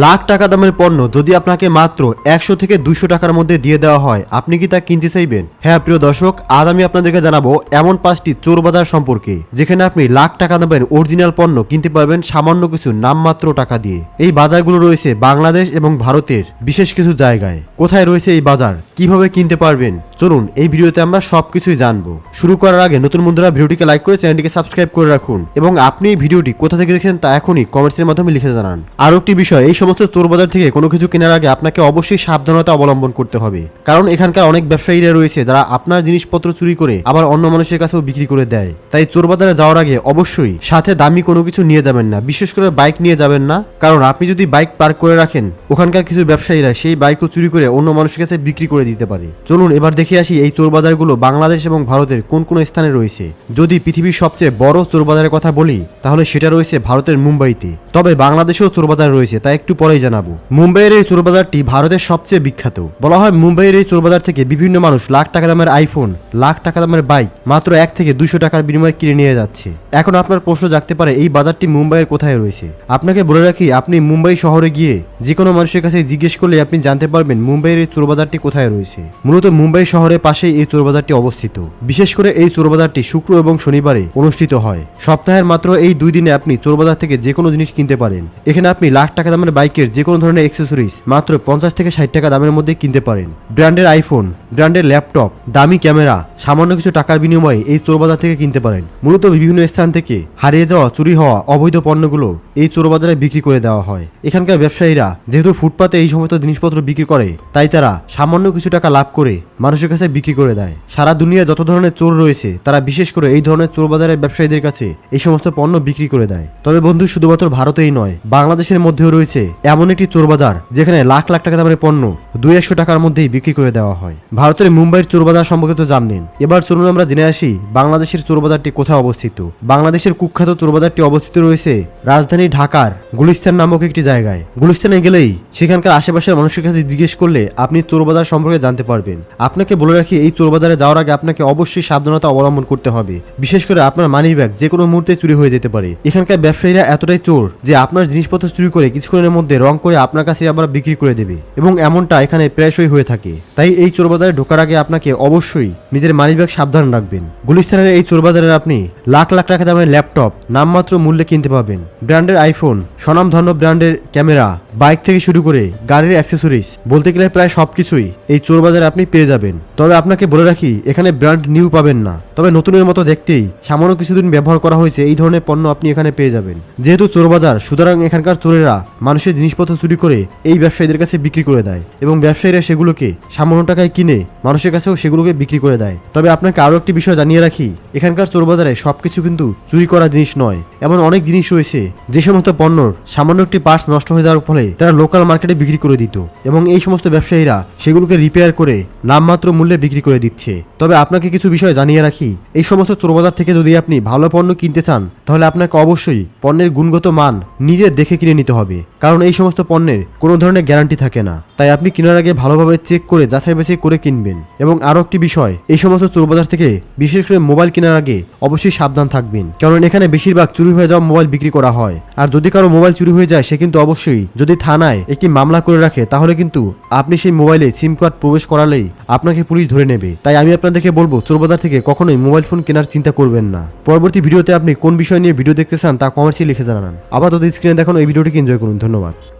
লাখ টাকা দামের পণ্য যদি আপনাকে মাত্র একশো থেকে দুশো টাকার মধ্যে দিয়ে দেওয়া হয়, আপনি কি তা কিনতে চাইবেন? হ্যাঁ প্রিয় দর্শক, আজ আমি আপনাদেরকে জানাব এমন পাঁচটি চোর বাজার সম্পর্কে, যেখানে আপনি লাখ টাকা দামের অরিজিনাল পণ্য কিনতে পারবেন সামান্য কিছু নামমাত্র টাকা দিয়ে। এই বাজারগুলো রয়েছে বাংলাদেশ এবং ভারতের বিশেষ কিছু জায়গায়। কোথায় রয়েছে এই বাজার? কীভাবে কিনতে পারবেন? চলুন, এই ভিডিওতে আমরা সবকিছুই জানব। শুরু করার আগে নতুন বন্ধুরা ভিডিওটিকে লাইক করে চ্যানেলটিকে সাবস্ক্রাইব করে রাখুন এবং আপনি এই ভিডিওটি কোথা থেকে দেখছেন তা এখনই কমেন্টসের মাধ্যমে লিখে জানান। আরও একটি বিষয়, এই সমস্ত চোর বাজার থেকে কোনো কিছু কেনার আগে আপনাকে অবশ্যই সাবধানতা অবলম্বন করতে হবে। কারণ এখানকার অনেক ব্যবসায়ীরা রয়েছে যারা আপনার জিনিসপত্র চুরি করে আবার অন্য মানুষের কাছেও বিক্রি করে দেয়। তাই চোর বাজারে যাওয়ার আগে অবশ্যই সাথে দামি কোনো কিছু নিয়ে যাবেন না। বিশেষ করে বাইক নিয়ে যাবেন না। কারণ আপনি যদি বাইক পার্ক করে রাখেন, ওখানকার কিছু ব্যবসায়ীরা সেই বাইকও চুরি করে অন্য মানুষের কাছে বিক্রি করে দিতে পারে। চলুন এবার দেখে আসি এই চোর বাজারগুলো বাংলাদেশ এবং ভারতের কোন কোন স্থানে রয়েছে। যদি পৃথিবীর সবচেয়ে বড় চোর বাজারের কথা বলি, তাহলে সেটা রয়েছে ভারতের মুম্বাইতে। তবে বাংলাদেশেও চোরবাজার রয়েছে, তা একটু পরেই জানাব। মুম্বাইয়ের এই চোরবাজারটি ভারতের সবচেয়ে বিখ্যাত। বলা হয় মুম্বাইয়ের এই চোর বাজার থেকে বিভিন্ন মানুষ লাখ টাকা দামের আইফোন, লাখ টাকা দামের বাইক মাত্র এক থেকে দুইশো টাকার বিনিময়ে কিনে নিয়ে যাচ্ছে। এখন আপনার প্রশ্ন জাগতে পারে, এই বাজারটি মুম্বাইয়ের কোথায় রয়েছে? আপনাকে বলে রাখি, আপনি মুম্বাই শহরে গিয়ে যে কোনো মানুষের কাছে জিজ্ঞেস করলে আপনি জানতে পারবেন মুম্বাইয়ের এই চোরবাজারটি কোথায় রয়েছে। মূলত মুম্বাই শহরের পাশেই এই চোরবাজারটি অবস্থিত। বিশেষ করে এই চোরবাজারটি শুক্র এবং শনিবারে অনুষ্ঠিত হয়। সপ্তাহের মাত্র এই দুই দিনে আপনি চোরবাজার থেকে যে কোনো জিনিস কিনতে পারেন। এখানে আপনি লাখ টাকা দামের বাইকের যে কোনো ধরনের অ্যাক্সেসরিজ মাত্র পঞ্চাশ থেকে ষাট টাকা দামের মধ্যে কিনতে পারেন। ব্র্যান্ডের আইফোন ব্র্যান্ডের ল্যাপটপ, দামি ক্যামেরা, সামান্য কিছু টাকার বিনিময়ে এই চোর বাজার থেকে কিনতে পারেন। মূলত বিভিন্ন স্থান থেকে হারিয়ে যাওয়া, চুরি হওয়া অবৈধ পণ্যগুলো এই চোর বাজারে বিক্রি করে দেওয়া হয়। এখানকার ব্যবসায়ীরা যেহেতু ফুটপাতে এই সমস্ত জিনিসপত্র বিক্রি করে, তাই তারা সামান্য কিছু টাকা লাভ করে মানুষের কাছে বিক্রি করে দেয়। সারা দুনিয়া যত ধরনের চোর রয়েছে, তারা বিশেষ করে এই ধরনের চোর বাজারের ব্যবসায়ীদের কাছে এই সমস্ত পণ্য বিক্রি করে দেয়। তবে বন্ধু, শুধুমাত্র ভারতেই নয়, বাংলাদেশের মধ্যেও রয়েছে এমন একটি চোর বাজার যেখানে লাখ লাখ টাকা দামের পণ্য দুই একশো টাকার মধ্যেই বিক্রি করে দেওয়া হয়। ভারতের মুম্বাইয়ের চোরবাজার সম্পর্কে তো জানলেন। এবার চলুন আমরা জেনে আসি বাংলাদেশের চোরবাজারটি কোথায় অবস্থিত। বাংলাদেশের কুখ্যাত চোরবাজারটি অবস্থিত রয়েছে রাজধানী ঢাকার গুলিস্তান নামক একটি জায়গায়। গুলিস্তানে গেলেই সেখানকার আশেপাশের মানুষের কাছে জিজ্ঞেস করলে আপনি চোরবাজার সম্পর্কে জানতে পারবেন। আপনাকে বলে রাখি, এই চোরবাজারে যাওয়ার আগে আপনাকে অবশ্যই সাবধানতা অবলম্বন করতে হবে। বিশেষ করে আপনার মানি ব্যাগ যে কোনো মুহূর্তে চুরি হয়ে যেতে পারে। এখানকার ব্যবসায়ীরা এতটাই চোর যে আপনার জিনিসপত্র চুরি করে কিছুক্ষণের মধ্যে রং করে আপনার কাছে আবার বিক্রি করে দেবে এবং এমনটা এখানে প্রায়শই হয়ে থাকে। তাই এই চোর বাজারে ঢোকার আগে আপনাকে অবশ্যই নিজের মানি ব্যাগ সাবধান রাখবেন। গুলিস্তানের এই চোর বাজারে আপনি লাখ লাখ টাকা দামের ল্যাপটপ নামমাত্র মূল্যে কিনতে পাবেন। ব্র্যান্ডের আইফোন, স্বনামধন্য ব্র্যান্ডের ক্যামেরা, বাইক থেকে শুরু করে গাড়ির অ্যাক্সেসরিজ, বলতে গেলে প্রায় সবকিছুই এই চোর বাজারে আপনি পেয়ে যাবেন। তবে আপনাকে বলে রাখি, এখানে ব্র্যান্ড নিউ পাবেন না। তবে নতুনের মতো দেখতেই সামান্য কিছুদিন ব্যবহার করা হয়েছে, এই ধরনের পণ্য আপনি এখানে পেয়ে যাবেন। যেহেতু চোর বাজার সুতরাং এখানকার চোরেরা মানুষের জিনিসপত্র চুরি করে এই ব্যবসায়ীদের কাছে বিক্রি করে দেয় এবং ব্যবসায়ীরা সেগুলোকে সামান্য টাকায় কিনে মানুষের কাছেও সেগুলোকে বিক্রি করে দেয়। তবে আপনাকে আরও একটি বিষয় জানিয়ে রাখি, এখানকার চোর বাজারে সবকিছু কিন্তু চুরি করা জিনিস নয়, এমন অনেক জিনিস রয়েছে, যে সমস্ত পণ্যর সামান্য একটি পার্টস নষ্ট হয়ে যাওয়ার ফলে তারা লোকাল মার্কেটে বিক্রি করে দিত এবং এই সমস্ত ব্যবসায়ীরা সেগুলোকে রিপেয়ার করে নামমাত্র মূল্যে বিক্রি করে দিচ্ছে। তবে আপনাকে কিছু বিষয় জানিয়ে রাখি, এই সমস্ত চোরবাজার থেকে যদি আপনি ভালো পণ্য কিনতে চান, তাহলে আপনাকে অবশ্যই পণ্যের গুণগত মান নিজে দেখে কিনে নিতে হবে, কারণ এই সমস্ত পণ্যের কোনো ধরনের গ্যারান্টি থাকে না। তাই আপনি কেনার আগে ভালোভাবে চেক করে যাচাই বাছাই করে কিনবেন। এবং আরও একটি বিষয়, এই সমস্ত চোরবাজার থেকে বিশেষ করে মোবাইল কেনার আগে অবশ্যই সাবধান থাকবেন। কারণ এখানে বেশিরভাগ চুরি হয়ে যাওয়া মোবাইল বিক্রি করা হয়। আর যদি কারও মোবাইল চুরি হয়ে যায়, সে কিন্তু অবশ্যই যদি থানায় একটি মামলা করে রাখে, তাহলে কিন্তু আপনি সেই মোবাইলে সিম কার্ড প্রবেশ করালেই আপনাকে পুলিশ ধরে নেবে। তাই আমি আপনাদেরকে বলব, চোরবাজার থেকে কখনোই মোবাইল ফোন কেনার চিন্তা করবেন না। পরবর্তী ভিডিওতে আপনি কোন বিষয় নিয়ে ভিডিও দেখতে চান, তা কমেন্টসে লিখে জানান। আপাতত স্ক্রিনে দেখানো এই ভিডিওটিকে এনজয় করুন। ধন্যবাদ।